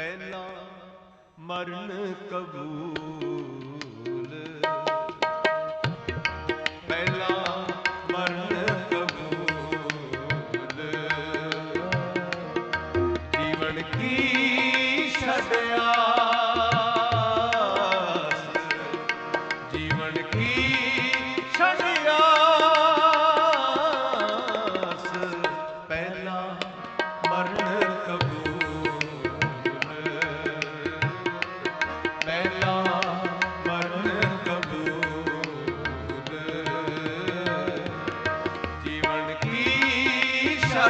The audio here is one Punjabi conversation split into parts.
ਪਹਿਲਾ ਮਰਨ ਕਬੂਲ। ਪਹਿਲਾ ਮਰਨ ਕਬੂਲ। ਜੀਵਨ ਕੀ ਛੜਿਆਸ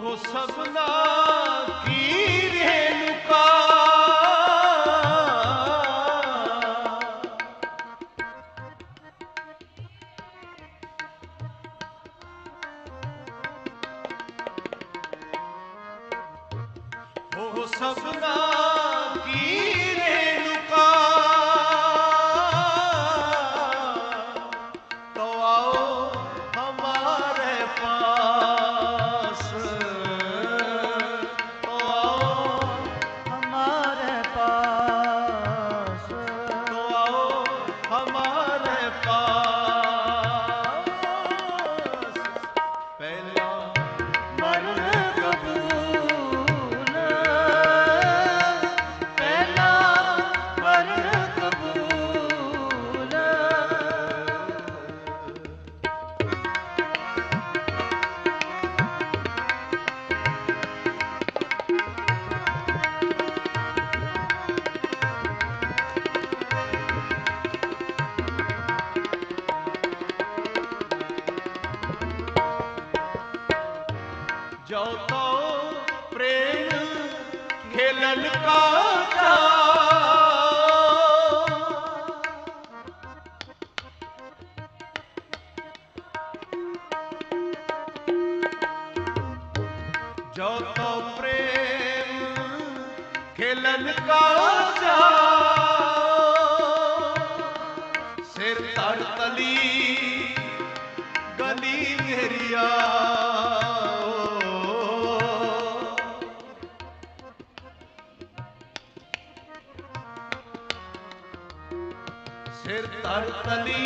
ਪਹਿਲਾ ਮਰਨ ਸਭਨਾ ਕੀ ਰੇਨੁਕਾ ਹੋ ਸਭਨਾ ਜੋ ਤੋ ਪ੍ਰੇਮ ਖੇਲਨ ਕਾ ਪ੍ਰੇਮ ਖੇਲਨ ਸਿਰ ਤੜ ਤਲੀ ਗਲੀ ਮੇਰੀਆ। ਫਿਰ ਤਰ ਤਲੀ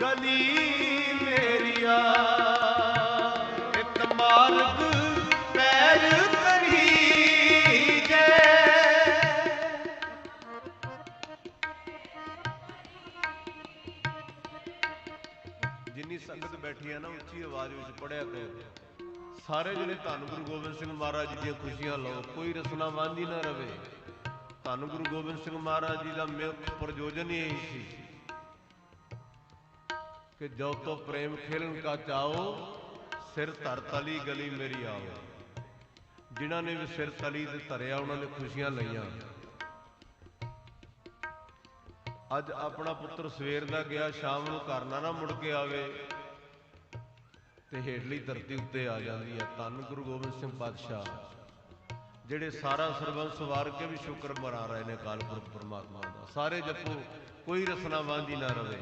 ਗਲੀ ਮੇਰੀਆ। ਇਤ ਮਾਰਗ ਪੈਰ ਤਰੀ ਜੇ। ਜਿੰਨੀ ਸੰਗਤ ਬੈਠੀ ਆ ਨਾ, ਉੱਚੀ ਆਵਾਜ਼ ਵਿੱਚ ਪੜਿਆ ਕਰ ਸਾਰੇ ਜਿਹੜੇ ਧੰਨ ਗੁਰੂ ਗੋਬਿੰਦ ਸਿੰਘ ਮਹਾਰਾਜ ਜੀ ਦੀਆਂ ਖੁਸ਼ੀਆਂ ਲਓ, ਕੋਈ ਰਸਨਾ ਵਾਂਝੀ ਨਾ ਰਵੇ। ਧੰਨ ਗੁਰੂ ਗੋਬਿੰਦ ਸਿੰਘ ਮਹਾਰਾਜ ਜੀ ਦਾ ਮੁੱਖ ਪ੍ਰਯੋਜਨ ਹੀ ਇਹੀ ਸੀ ਕਿ ਜੋ ਤੋ ਪ੍ਰੇਮ ਖੇਲਣ ਕਾ ਚਾਓ ਸਿਰ ਧਰ ਤਲੀ ਗਲੀ ਮੇਰੀ ਆਓ। ਜਿਨ੍ਹਾਂ ਨੇ ਵੀ ਸਿਰ ਤਲੀ ਤੇ ਧਰਿਆ, ਉਹਨਾਂ ਨੇ ਖੁਸ਼ੀਆਂ ਲਈਆਂ। ਅੱਜ ਆਪਣਾ ਪੁੱਤਰ ਸਵੇਰ ਦਾ ਗਿਆ, ਸ਼ਾਮ ਨੂੰ ਘਰ ਨਾ ਨਾ ਮੁੜ ਕੇ ਆਵੇ ਤੇ ਹੇਠਲੀ ਧਰਤੀ ਉੱਤੇ ਆ ਜਾਂਦੀ ਹੈ। ਧੰਨ ਗੁਰੂ ਗੋਬਿੰਦ ਸਿੰਘ ਪਾਤਸ਼ਾਹ। ਜਿਹੜੇ ਸਾਰਾ ਸਰਬੰਸ ਵਾਰ ਕੇ ਵੀ ਸ਼ੁਕਰ ਮਨਾ ਰਹੇ ਨੇ ਅਕਾਲ ਪੁਰਖ ਪਰਮਾਤਮਾ ਦਾ। ਸਾਰੇ ਜਪੋ, ਕੋਈ ਰਸਨਾ ਵਾਂਝੀ ਨਾ ਰਵੇ।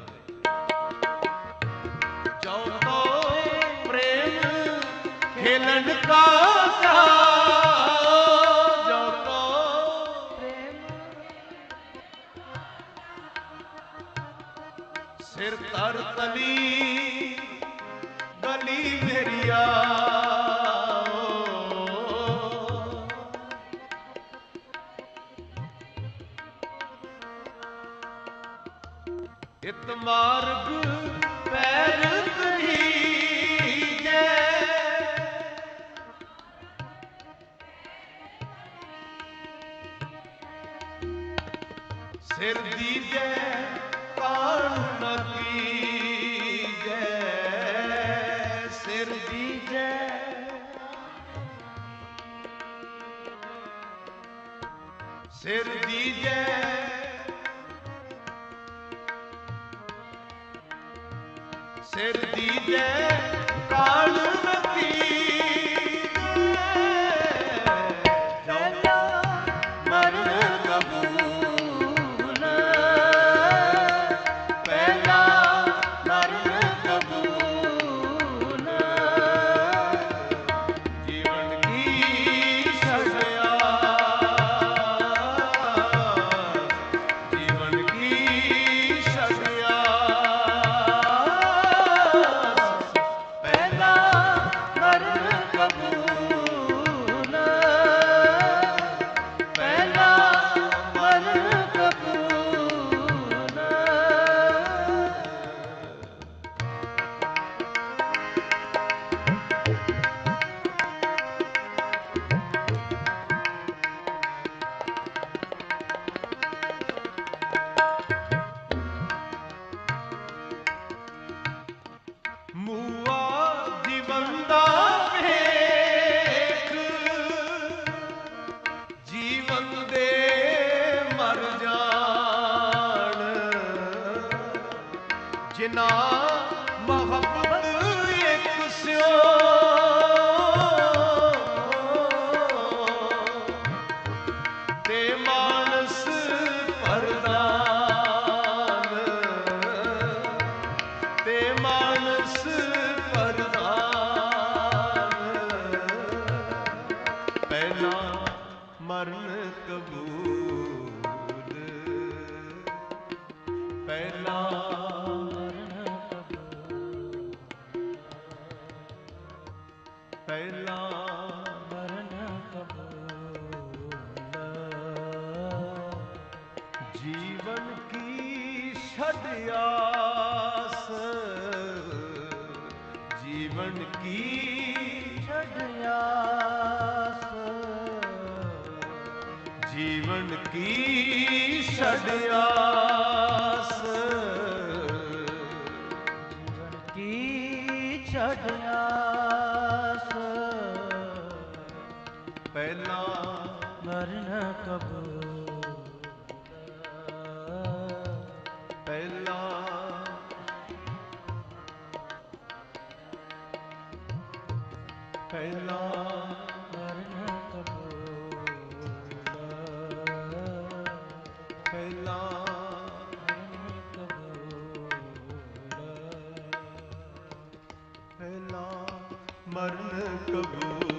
ਚਾਉ ਤੋ ਪ੍ਰੇਮ ਖੇਲਣ ਕਾ ਜੋ ਸਿਰ ਤਰ ਤਲੀ ਇਤ ਮਾਰਗ ਪੈਰ ਤਹੀਜੈ ਸਿਰ ਦੀਜੈ ਕਾਣ ਨ ਸਿਰ ਦੀਜੈ। ਸਿਰ ਦੀਜੈ। ਕਾਲ ਜੀਵਨ ਦੇ ਮਰ ਜਾਣ। ਜਿਨਾ ਮੁਹੱਬਤ ਇੱਕ ਸਿਓ ਕਬੂਲ। ਪਹਿਲਾ ਪਹਿਲਾ ਜੀਵਨ ਕੀ ਛੱਡ ਆਸ। ਜੀਵਨ ਕੀ ਜੀਵਨ ਕੀ ਕੀ ਪਹਿਲਾ ਮਰਨ ਕਬੂਲ ਪਹਿਲਾ ਪਹਿਲਾ ਮਰਨ ਕਬੂਲ